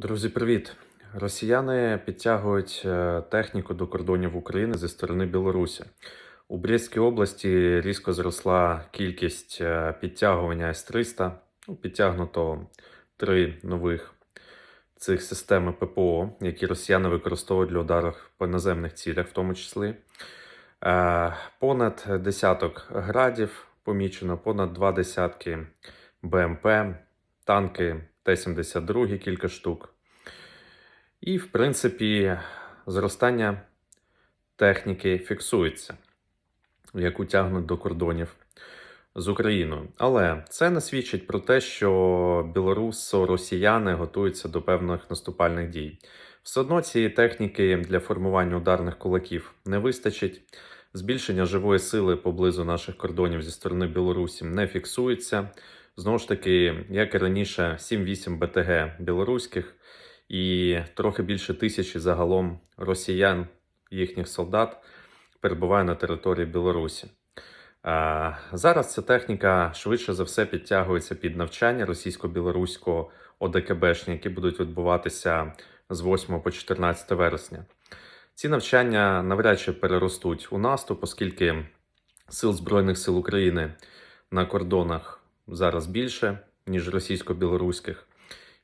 Друзі, привіт! Росіяни підтягують е, техніку до кордонів України зі сторони Білорусі. У Брестській області різко зросла кількість е, підтягування С-300. Ну, Підтягнуто три нових цих системи ППО, які росіяни використовують для ударів по наземних цілях, в тому числі. Е, Понад десяток градів помічено, понад два десятки БМП, танки Т-72 кілька штук. І, в принципі, зростання техніки фіксується, яку тягнуть до кордонів з Україною. Але це не свідчить про те, що білорусо-росіяни готуються до певних наступальних дій. Все одно цієї техніки для формування ударних кулаків не вистачить. Збільшення живої сили поблизу наших кордонів зі сторони Білорусі не фіксується. Знову ж таки, як і раніше, 7-8 БТГ білоруських і трохи більше тисячі загалом росіян, їхніх солдат, перебуває на території Білорусі. Зараз ця техніка швидше за все підтягується під навчання російсько-білоруського ОДКБшні, які будуть відбуватися з 8 по 14 вересня. Ці навчання навряд чи переростуть у наступ, оскільки сил Збройних сил України на кордонах зараз більше, ніж російсько-білоруських.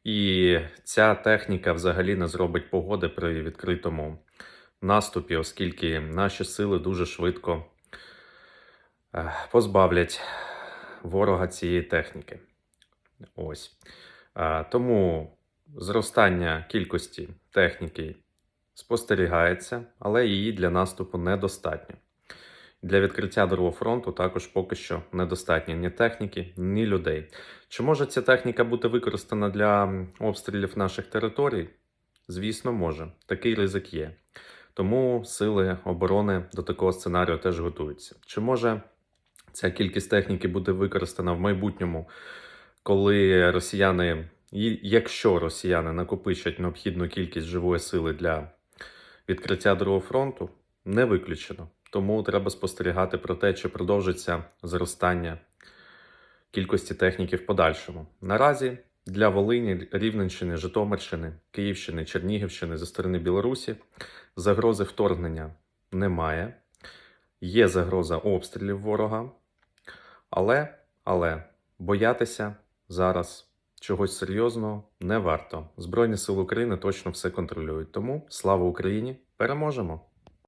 І ця техніка взагалі не зробить погоди при відкритому наступі, оскільки наші сили дуже швидко е, позбавлять ворога цієї техніки. Ось. Тому зростання кількості техніки спостерігається, але її для наступу недостатньо. Для відкриття другого фронту також поки що недостатньо ні техніки, ні людей. Чи може ця техніка бути використана для обстрілів наших територій? Звісно, може. Такий ризик є. Тому сили оборони до такого сценарію теж готуються. Чи може ця кількість техніки буде використана в майбутньому, коли росіяни, якщо росіяни накопичать необхідну кількість живої сили для відкриття другого фронту, не виключено. Тому треба спостерігати про те, чи продовжиться зростання кількості техніки в подальшому. Наразі для Волині, Рівненщини, Житомирщини, Київщини, Чернігівщини зі сторони Білорусі загрози вторгнення немає. Є загроза обстрілів ворога, але, але боятися зараз чогось серйозного не варто. Збройні сили України точно все контролюють. Тому слава Україні! Переможемо!